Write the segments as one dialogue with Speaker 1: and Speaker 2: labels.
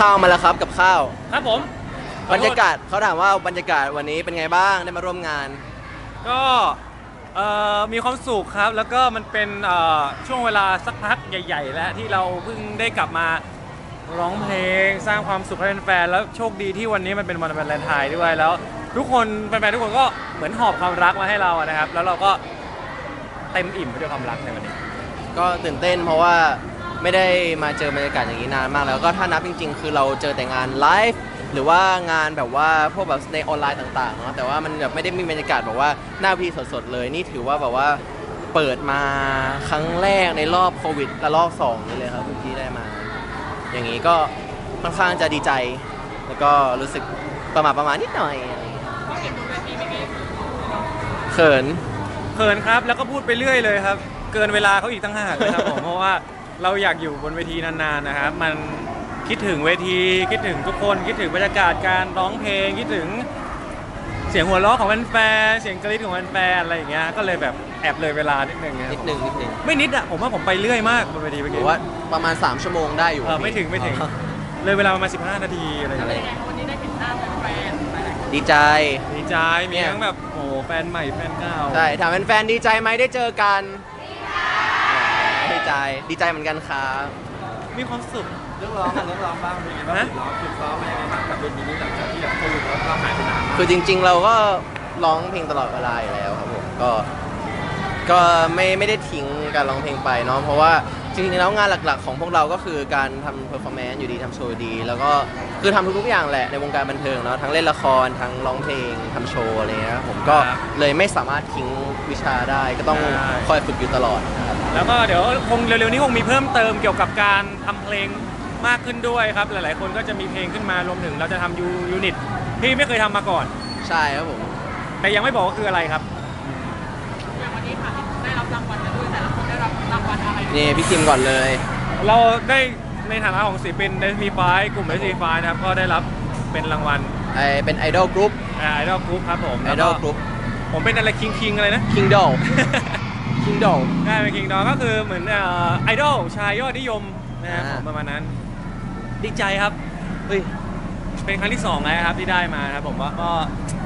Speaker 1: ข้าวมาแล้วครับกับข้าว
Speaker 2: ครับผม
Speaker 1: บรรยากาศเขาถามว่าบรรยากาศวันนี้เป็นไงบ้างได้มาร่วมงาน
Speaker 2: ก็เอ่อมีความสุขครับ แล้วก็มันเป็นเอ่อช่วงเวลาสักพักใหญ่ ๆ แล้วที่เราเพิ่งได้กลับมาร้องเพลงสร้างความสุขให้แฟนๆแล้วโชคดีที่วันนี้มันเป็นวันวาเลนไทน์ด้วยแล้ว ทุกคนแฟนๆทุกคนก็เหมือนหอบความรักมาให้เราอะนะครับ แล้วเราก็เต็มอิ่มไปด้วยความรักในวันนี้
Speaker 1: ก็ตื่นเต้นเพราะว่า ไม่ได้มาเจอบรรยากาศอย่างนี้นานมากแล้วก็ถ้านับจริง ๆ คือเราเจอแต่งานไลฟ์หรือว่างานแบบว่าพวกแบบในออนไลน์ต่างๆเนาะแต่ว่ามันแบบไม่ได้มีบรรยากาศแบบว่าหน้าพีสดๆเลยนี่ถือว่าแบบว่าเปิดมาครั้งแรกในรอบโควิดและรอบสองนี่เลยครับที่ได้มา อย่างนี้ก็ค่อนข้างจะดีใจ แล้วก็รู้สึกประหมาประมาณนิดหน่อยเขิน
Speaker 2: เขินครับแล้วก็พูดไปเรื่อยเลยครับ เกินเวลาเขาอีกตั้งห้ากนะครับผมเพราะว่า เราอยากอยู่บนเวทีนานๆนะครับมันคิดถึงเวทีคิดถึงทุกคนคิดถึงบรรยากาศการร้องเพลงคิดถึงเสียงหัวเราะของแฟนๆเสียงกรี๊ดของแฟนๆอะไรอย่างเงี้ยก็เลยแบบแอบเลยเวลานิดนึงนะครับ
Speaker 1: นิดนึงนิดนึง
Speaker 2: ไม่นิดอะผมว่าผมไปเรื่อยมากบนเวทีเมื่อ
Speaker 1: ห
Speaker 2: กี้
Speaker 1: รือว่าประมาณ 3 ชั่วโมงได้อยู่
Speaker 2: เออไม่ถึงไม่ถึง
Speaker 1: อ๋อ
Speaker 2: เลยเวลาประมาณ15 นาทีอะไรอย่าง
Speaker 1: อะไร
Speaker 2: เงี้ย
Speaker 3: วันนี้ได้เห็นหน้าแฟนๆหลายๆคน
Speaker 1: ดีใจ
Speaker 2: ดีใจมี
Speaker 1: เนี่ย
Speaker 2: ทั้งแบบโอ้โหแฟนใหม่แฟนเก่า
Speaker 1: ใช่ถามแฟนๆดีใจไหมได้เจอกัน ดีใจ ดีใจเหมือนกันครับ
Speaker 2: มีความสุข
Speaker 4: เรื่องร้องกันเรื่องร้องบ้างเป็นไงบ้าง
Speaker 2: ฮะ
Speaker 4: ฝึกร้องฝึกซ้อมมายังไงบ้างกับเวทีนี้หลังจากที่แบบโควิดแล้วก็หายไปนานมาก
Speaker 1: คือจริง ๆ เราก็ร้องเพลงตลอดเวลาอยู่แล้วครับผมก็ ก็ไม่ไม่ได้ทิ้งการร้องเพลงไปเนาะเพราะว่า จริงๆแล้วงานหลักๆ ของพวกเราก็คือการทำเพอร์ฟอร์แมนซ์อยู่ดีทำโชว์อยู่ดี แล้วก็คือทำทุกๆอย่างแหละในวงการบันเทิงเนาะทั้งเล่นละครทั้งร้องเพลงทำโชว์อะไรเงี้ยครับผมก็
Speaker 2: ครับ
Speaker 1: เลยไม่สามารถทิ้งวิชาได้ก็ต้อง
Speaker 2: ใช่
Speaker 1: คอยฝึกอยู่ตลอดนะครับ
Speaker 2: แล้วก็เดี๋ยวคงเร็วๆนี้คงมีเพิ่มเติมเกี่ยวกับการทำเพลงมากขึ้นด้วยครับ หลายๆ คนก็จะมีเพลงขึ้นมารวมถึงเราจะทำยูยูนิตที่ไม่เคยทำมาก่อน
Speaker 1: ใช่ครับผม
Speaker 2: แต่ยังไม่บอกว่าคืออะไรครับ
Speaker 1: นี่พี่คิมก่อนเลย
Speaker 2: เราได้ในฐานะของศิลปินเดมีไฟกลุ่มเดมีไฟนะครับ ก็ได้รับเป็นรางวัล
Speaker 1: ไอเป็นไอดอลกรุ๊ป
Speaker 2: ไอดอลกรุ๊ปครับผม
Speaker 1: ไอ
Speaker 2: แล้ว
Speaker 1: ด
Speaker 2: ก็
Speaker 1: อลกรุ๊ป
Speaker 2: ผมเป็นอะไรคิงคิงอะไรนะ
Speaker 1: คิงดอลคิงดอล
Speaker 2: ได้เป็นคิงดอก็คือเหมือนไอดอลชายยอดนิยมนะครับ
Speaker 1: อ่า
Speaker 2: ผมประมาณนั้น ดีใจครับ
Speaker 1: เฮ้ย
Speaker 2: เป็นครั้งที่2แล้วครับที่ได้มานะครับผมว่าก็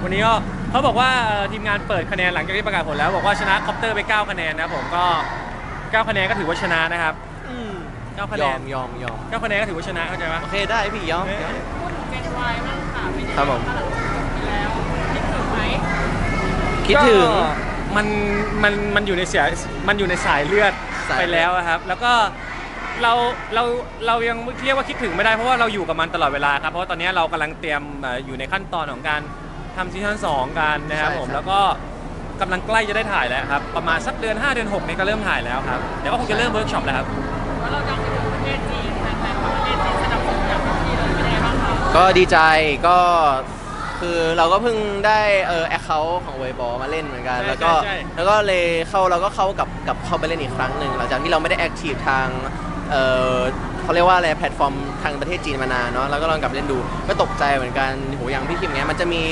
Speaker 2: วันนี้ก็เขาบอกว่าเอ่อทีมงานเปิดคะแนนหลังจากที่ประกาศผลแล้ว บอกว่าชนะคอปเตอร์ไป 9 คะแนนนะครับผมก็ 9คะแนนก็ถือว่าชนะนะครับ9คะ
Speaker 1: ย
Speaker 2: แน
Speaker 1: อนมยอมยอม
Speaker 2: 9คะแนนก็ถือว่าชนะเข้าใจปะ
Speaker 1: โอเคได้พี่ยอม
Speaker 2: เอ๊ะ
Speaker 1: ยอม
Speaker 3: เจนวายบ้างค่ะเป็นยังไง
Speaker 1: ครับผมา
Speaker 3: งคะหลังจากจบไปแล้วคิดถึงไหม
Speaker 1: คิดถึง
Speaker 2: ก็มันมันมันอยู่ในเสียมันอยู่ในสายเลือด
Speaker 1: สาย
Speaker 2: ไปแล้วอะครับ แล้วก็เราเราเรายังเรียกว่าคิดถึงไม่ได้เพราะว่าเราอยู่กับมันตลอดเวลาครับเพราะว่าตอนนี้เรากำลังเตรียมเอ่ออยู่ในขั้นตอนของการทำซีซั่น2กันนะครับผมแล้วก็ กำลังใกล้จะได้ถ่ายแล้วครับ ประมาณสักเดือน5เดือน6นี้ก็เริ่มถ่ายแล้วครับ เดี๋ยวก็คงจะเริ่มเวิร์กช็อปแล้วครับ
Speaker 3: ว่าเราดังไปถึงประเทศจีนแฟนๆของประเทศจีนสนับสนุนอย่างเต็มที่เลยเป็นยังไงบ้างคะ
Speaker 1: ก็ดีใจก็คือเราก็เพิ่งได้เออแอคเคาท์ของเวบอมาเล่นเหมือนกัน
Speaker 2: ใช่
Speaker 1: แล้วก็
Speaker 2: ใช่ใช่
Speaker 1: แล้วก็เลยเข้าเราก็เข้ากับกับเข้าไปเล่นอีกครั้งหนึ่งหลังจากที่เราไม่ได้แอคทีฟทางเออ เขาเรียกว่าอะไรแพลตฟอร์มทางประเทศจีนมานานเนาะแล้วก็ลองกลับเล่นดูก็ตกใจเหมือนกันโหอย่างพี่คิมเนี้ยมันจะมี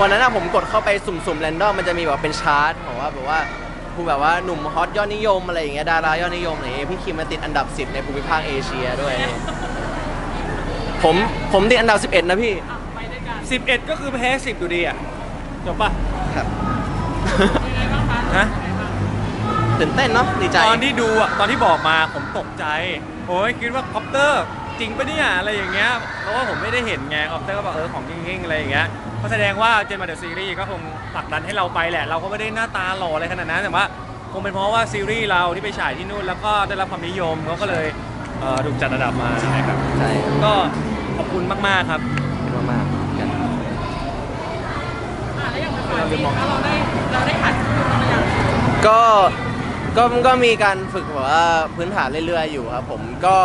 Speaker 1: วันนั้นอะผมกดเข้าไปสุ่มๆแรนดอมมันจะมีแบบเป็นชาร์ตบอกว่าแบบว่าผู้แบบว่าหนุ่มฮอตยอดนิยมอะไรอย่างเงี้ยดารายอดนิยมอะไรอย่างเงี้ยพี่คิมมาติดอันดับ 10 ในภูมิภาคเอเชียด้วยนี่ผมผมติดอันดับ 11 นะพี่
Speaker 3: อะไปด้วยกัน
Speaker 2: 11 ก็คือแพ้10อยู่ดีอะจบปะ
Speaker 1: ครับ
Speaker 3: ยังไงบ้างคะ
Speaker 2: ฮะ
Speaker 1: ตื่นเต้นเนาะดีใจ
Speaker 2: ตอนที่ดูอะ ตอนที่บอกมาผมตกใจ โอ้ยคิดว่าคอปเตอร์จริงปะเนี่ยอะไรอย่างเงี้ยเพราะว่าผมไม่ได้เห็นไงคอปเตอร์ก็บอกเออของจริงๆอะไรอย่างเงี้ยก็แสดงว่าเจนมาเดอะซีรีส์ก็คงผลักดันให้เราไปแหละ เราก็ไม่ได้หน้าตาหล่ออะไรขนาดนั้นแต่ว่าคงเป็นเพราะว่าซีรีส์เราที่ไปฉายที่นู่นแล้วก็ได้รับความนิยมเขาก็เลยเอ่อถูกจัดระดับมานะครับ
Speaker 1: ใช่
Speaker 2: ก็ขอบคุณมากๆครับ
Speaker 1: ขอบคุณมากๆกัน
Speaker 3: อะแล้วอย่างเป็นฝ่ายจีนแล้วเราได้เราได้หัดพูดอะไรอย่าง
Speaker 1: ก็ ก็ก็มีการฝึกแบบว่าพื้นฐานเรื่อยๆอยู่ครับผมก็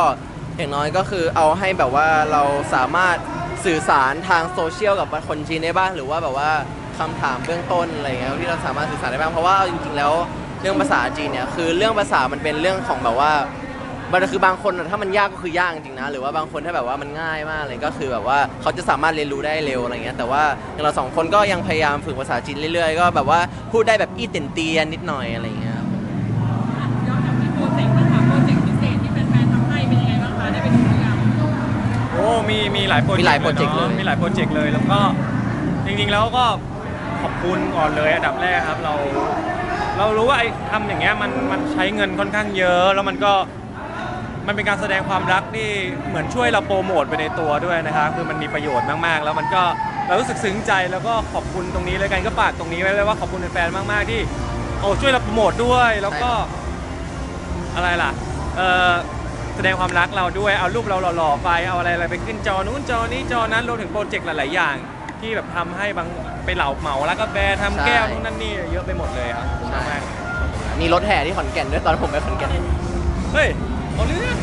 Speaker 1: อย่างน้อยก็คือเอาให้แบบว่าเราสามารถสื่อสารทางโซเชียลกับคนจีนได้บ้างหรือว่าแบบว่าคำถามเบื้องต้นอะไรเงี้ยที่เราสามารถสื่อสารได้บ้างเพราะว่าเอาจริงๆแล้วเรื่องภาษาจีนเนี่ยคือเรื่องภาษามันเป็นเรื่องของแบบว่ามันคือบางคนอะถ้ามันยากก็คือยากจริงๆนะหรือว่าบางคนถ้าแบบว่ามันง่ายมากเลยก็คือแบบว่าเขาจะสามารถเรียนรู้ได้เร็วอะไรเงี้ยแต่ว่าอย่างเราสองคนก็ยังพยายามฝึกภาษาจีนเรื่อยๆ ก็แบบว่าพูดได้แบบอี้เตียนเตียนนิดหน่อยอะไรเงี้
Speaker 3: ยอนกลับที่โปรเจกต์บ้างค่ะโปรเจกต์พิเศษที่แฟนๆทำให้เป็นยังไงบ้างคะได้ไปดูหรือยัง
Speaker 2: โอ้มีมีหลายโปรเจกต์
Speaker 1: มีหลายโปรเจกต์
Speaker 2: นอะ
Speaker 1: เลย
Speaker 2: มีหลายโปรเจกต์เลยแล้วก็จริงๆแล้วก็ขอบคุณก่อนเลยอันดับแรกครับเรา เรารู้ว่าไอ้ทำอย่างเงี้ยมันมันใช้เงินค่อนข้างเยอะ แล้วมันก็มันเป็นการแสดงความรักที่เหมือนช่วยเราโปรโมทไปในตัวด้วยนะครับคือมันมีประโยชน์มากๆ แล้วมันก็เรารู้สึกซึ้งใจแล้วก็ขอบคุณตรงนี้เลยกันก็ฝากตรงนี้ไว้เลยว่าขอบคุณแฟนๆมากๆที่โอ้ช่วยเราโปรโมทด้วยแล้วก็ อะไรล่ะ เออ แสดงความรักเราด้วยเอารูปเราหล่อๆไปเอาอะไรอะไรไปขึ้นจอนู้นจอนี้จอนั้นรวมถึงโปรเจกต์หลายๆอย่าง ที่แบบทำให้บางไปเหล่าเหมาแล้วก็แบร์ทำแก้วนู่นนั่นนี่เยอะไปหมดเลยครับขอบคุณมากๆ
Speaker 1: มีรถแห่ที่ขอนแก่นด้วยตอนผมไปขอนแก่น
Speaker 2: เฮ้ยเอาเรื่อง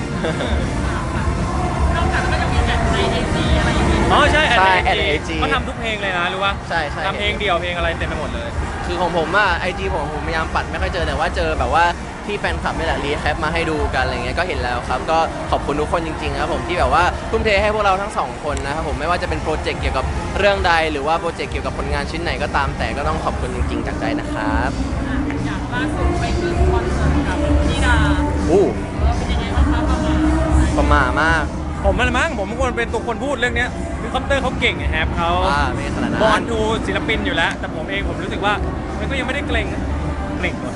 Speaker 3: นอกจากก็จะมีแบบในไอจีอะไรอย่างงี้
Speaker 2: อ๋อใช่
Speaker 1: ใช่
Speaker 2: แอ
Speaker 1: at
Speaker 2: ด
Speaker 1: AG
Speaker 2: เขาทำทุกเพลงเลยนะรู้ป่ะ
Speaker 1: ใช่ใช่
Speaker 2: ทำเพลงเดี่ยวเพลงอะไรเต็มไปหมดเลย
Speaker 1: คือของผมอะไอจีผมผมพยายามปัดไม่ค่อยเจอแต่ว่าเจอแบบว่า ที่แฟนคลับนี่แหละรีแคปมาให้ดูกันอะไรเงี้ยก็เห็นแล้วครับ ก็ขอบคุณทุกคนจริงๆครับผมที่แบบว่าทุ่มเทให้พวกเราทั้งสองคนนะครับผมไม่ว่าจะเป็นโปรเจกต์เกี่ยวกับเรื่องใด หรือว่าโปรเจกต์เกี่ยวกับผลงานชิ้นไหนก็ตามแต่ก็ต้องขอบคุณจริงๆจากใจนะครับ
Speaker 3: อะอย่างล่าสุดไปขึ้นคอนเสิร์ตกับพี่ดา
Speaker 1: อู้
Speaker 3: เออเป็นยังไงบ้างคะประมาณ
Speaker 1: ประมาทมาก
Speaker 2: ผมมันมั้งผมควรเป็นตัวคนพูดเรื่องเนี้ยคือคอมเตอร์เขาเก่งไงแฮปเขา
Speaker 1: ว่าไม่ขนาดนั้น
Speaker 2: บอลทูศิลปินอยู่แล้ว แต่ผมเองผมรู้สึกว่ามันก็ยังไม่ได้เกรงเก รงว่ะ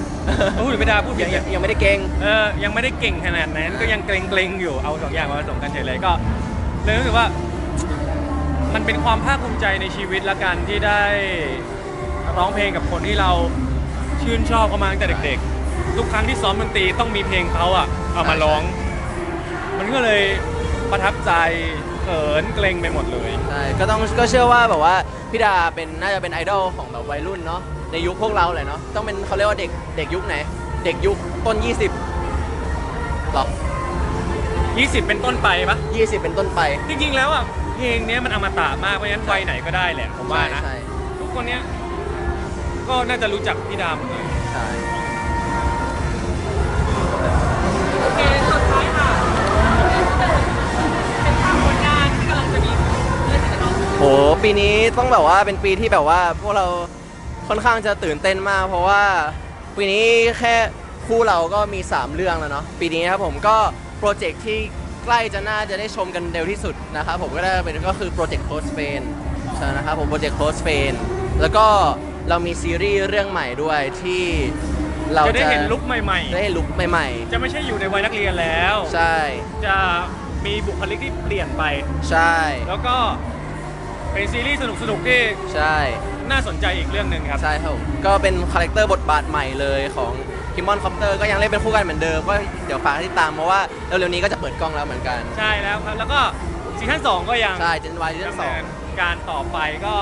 Speaker 2: พูดถึงไม่ได้พูดผิ
Speaker 1: ยั
Speaker 2: ด
Speaker 1: ง
Speaker 2: เนี่ย
Speaker 1: ยังไม่ได้เก่ง
Speaker 2: เออยังไม่ได้เก่งขนาดนั้นก็ยังเกรงเกรงๆอยู่เอาสองอย่างมาผสมกันเฉยเลยก็เลยรู้สึกว่า มันเป็นความภาคภูมิใจในชีวิตละกันที่ได้ร้องเพลงกับคนที่เราชื่นชอบเขามาตั้งแต่เด็กๆ ทุกครั้งที่ซ้อมดนตรีต้องมีเพลงเขาอะเอามาร้อง มันก็เลยประทับใจเขินเกรงไปหมดเลย
Speaker 1: ใช่ก็ต้องก็เชื่อว่าแบบว่าพี่ดาเป็นน่าจะเป็นไอดอลของแบบวัยรุ่นเนาะ ในยุคพวกเราเลยเนาะต้องเป็นเขาเรียกว่าเด็กเด็กยุคไหน เด็กยุคต้น 20หรอ
Speaker 2: 20 เป็นต้นไปปะ
Speaker 1: 20 เป็นต้นไป
Speaker 2: จริงๆแล้วอะเพลงเนี้ยมันอมตะมากเพราะฉะนั้นวัยไหนก็ได้แหละผมว่านะ
Speaker 1: ใช่
Speaker 2: ทุกคนเนี้ยก็น่าจะรู้จักพี่ดามหมดเลย
Speaker 1: ใช่
Speaker 3: โอเคสุดท้ายค่ะเป็นภาพผลงานที่กำลังจะมีเรื่องที่จะน้อง
Speaker 1: โห ปีนี้ต้องแบบว่าเป็นปีที่แบบว่าพวกเรา ค่อนข้างจะตื่นเต้นมาก เพราะว่าปีนี้แค่คู่เราก็มี 3 เรื่องแล้วเนาะปีนี้ครับผมก็โปรเจกต์ที่ใกล้จะน่าจะได้ชมกันเร็วที่สุดนะครับผมก็ได้เป็นก็คือโปรเจกต์โคสเปนใช่นะครับผมโปรเจกต์โคสเปนแล้วก็เรามีซีรีส์เรื่องใหม่ด้วยที่เรา
Speaker 2: จะ
Speaker 1: จะ
Speaker 2: ได้เห็นลุคใหม่
Speaker 1: ได้เห็นลุคใหม่
Speaker 2: ๆ จะไม่ใช่อยู่ในวัยนักเรียนแล้ว
Speaker 1: ๆ ใช่
Speaker 2: จะมีบุคลิกที่เปลี่ยนไป
Speaker 1: ใช่
Speaker 2: แล้วก็เป็นซีรีส์สนุกๆที่
Speaker 1: ใช่
Speaker 2: น่าสนใจอีกเรื่องหนึ่งครับ
Speaker 1: ใช่ครับผมก็เป็นคาแรคเตอร์บทบาทใหม่เลยของคิมมอนคอปเตอร์ก็ยังเล่นเป็นคู่กันเหมือนเดิมก็เดี๋ยวฝากให้ติดตามเพราะว่าเร็วๆนี้ก็จะเปิดกล้องแล้วเหมือนกัน
Speaker 2: ใช่แล้วครับแล้วก็ซีซั่น2ก็ยัง
Speaker 1: ใช่เจนวายซีซั่น
Speaker 2: ดำ
Speaker 1: สอ
Speaker 2: เนิ
Speaker 1: ง
Speaker 2: นการต่อไปก็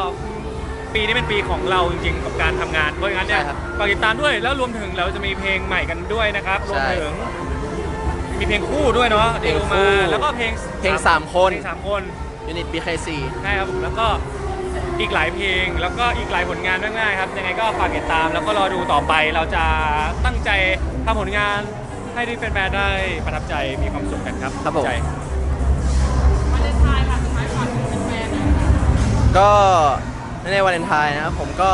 Speaker 2: ปีนี้เป็นปีของเราจริงๆ กับการทำงานเพราะงั้นเนี่ย
Speaker 1: ใช่ครับ
Speaker 2: ฝากติดตามด้วยแล้วรวมถึงเราจะมีเพลงใหม่กันด้วยนะครับรวม
Speaker 1: ใช่
Speaker 2: ถึงมีเพลงคู่ด้วยเนาะ
Speaker 1: เพลง
Speaker 2: ดีล
Speaker 1: คู่
Speaker 2: มาแล้วก็เพลง
Speaker 1: เพลงสามคน
Speaker 2: เพลงสามคน
Speaker 1: ยูนิต BKC
Speaker 2: ใช่ครับผมแล้วก็ อีกหลายเพลง แล้วก็อีกหลายผลงานมากๆครับ ยังไงก็ฝากติดตาม แล้วก็รอดูต่อไปเราจะตั้งใจทำผลงานให้ที่แฟนๆได้ประทับใจมีความสุขกันครับ
Speaker 1: ครับผม
Speaker 2: ใจ
Speaker 3: วาเลนไทน์ค่ะสุดท้ายฝากถึงแฟนๆหน่อยค่ะ
Speaker 1: ก็ในวาเลนไทน์นะครับผมก็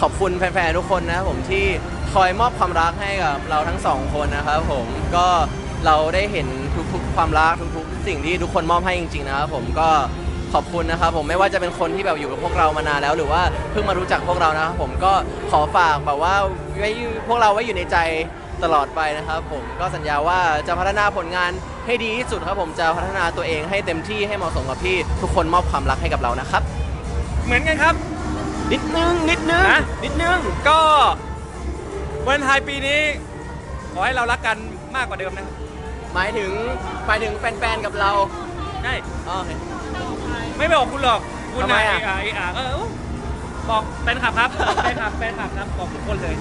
Speaker 1: ขอบคุณแฟนๆทุกคนนะครับผมที่คอยมอบความรักให้กับเราทั้งสองคนนะครับผมก็เราได้เห็นทุกๆ ความรักทุกๆ สิ่งที่ทุกคนมอบให้จริงๆนะครับผมก็ ขอบคุณนะครับผมไม่ว่าจะเป็นคนที่แบบอยู่กับพวกเรามานานแล้ว หรือว่าเพิ่งมารู้จักพวกเรานะครับผมก็ขอฝากแบบว่าไว้พวกเราไว้อยู่ในใจตลอดไปนะครับผมก็สัญญาว่าจะพัฒนาผลงานให้ดีที่สุดครับผมจะพัฒนาตัวเองให้เต็มที่ให้เหมาะสมกับที่ทุกคนมอบความรักให้กับเรานะครับ
Speaker 2: เหมือนกันครับ
Speaker 1: นิดนึงนิดนึง
Speaker 2: ฮะ
Speaker 1: นิดนึง
Speaker 2: ก็วันไทายปีนี้ ขอให้เรารักกันมากกว่าเดิมนะครับ
Speaker 1: หมายถึงหมายถึงแฟนๆกับเรา
Speaker 2: ใช่
Speaker 1: อ๋อโอเค
Speaker 2: ไม่บอกคุณหรอก คุณ
Speaker 1: ทำไม
Speaker 2: นาย
Speaker 1: อะ
Speaker 2: เออาเออาก็เออบอกแฟนคลับครับแฟนคลับแฟนคลับครับบอกทุกคนเลย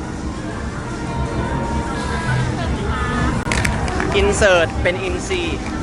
Speaker 1: อินเสิร์ตเป็นอินซี
Speaker 3: อ